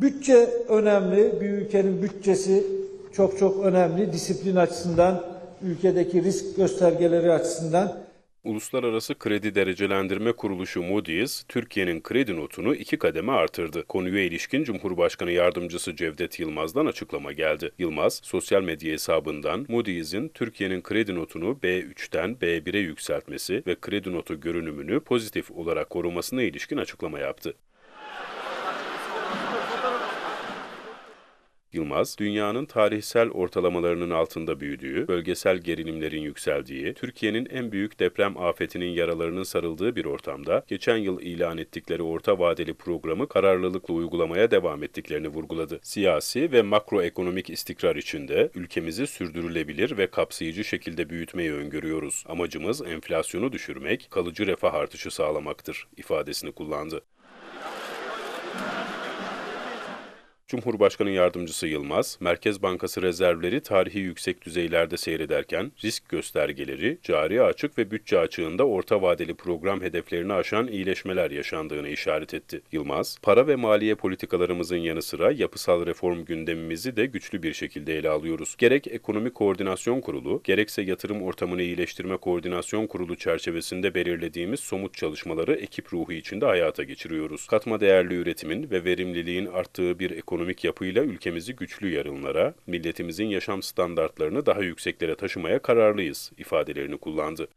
Bütçe önemli. Bir ülkenin bütçesi çok çok önemli. Disiplin açısından, ülkedeki risk göstergeleri açısından. Uluslararası Kredi Derecelendirme Kuruluşu Moody's, Türkiye'nin kredi notunu iki kademe artırdı. Konuya ilişkin Cumhurbaşkanı Yardımcısı Cevdet Yılmaz'dan açıklama geldi. Yılmaz, sosyal medya hesabından Moody's'in Türkiye'nin kredi notunu B3'ten B1'e yükseltmesi ve kredi notu görünümünü pozitif olarak korumasına ilişkin açıklama yaptı. Yılmaz, dünyanın tarihsel ortalamalarının altında büyüdüğü, bölgesel gerilimlerin yükseldiği, Türkiye'nin en büyük deprem afetinin yaralarının sarıldığı bir ortamda, geçen yıl ilan ettikleri orta vadeli programı kararlılıkla uygulamaya devam ettiklerini vurguladı. Siyasi ve makroekonomik istikrar içinde ülkemizi sürdürülebilir ve kapsayıcı şekilde büyütmeyi öngörüyoruz. Amacımız enflasyonu düşürmek, kalıcı refah artışı sağlamaktır ifadesini kullandı. Cumhurbaşkanı Yardımcısı Yılmaz, Merkez Bankası rezervleri tarihi yüksek düzeylerde seyrederken risk göstergeleri, cari açık ve bütçe açığında orta vadeli program hedeflerini aşan iyileşmeler yaşandığını işaret etti. Yılmaz, para ve maliye politikalarımızın yanı sıra yapısal reform gündemimizi de güçlü bir şekilde ele alıyoruz. Gerek Ekonomi Koordinasyon Kurulu, gerekse Yatırım Ortamını İyileştirme Koordinasyon Kurulu çerçevesinde belirlediğimiz somut çalışmaları ekip ruhu içinde hayata geçiriyoruz. Katma değerli üretimin ve verimliliğin arttığı bir ekonomik yapıyla ülkemizi güçlü yarınlara, milletimizin yaşam standartlarını daha yükseklere taşımaya kararlıyız ifadelerini kullandı.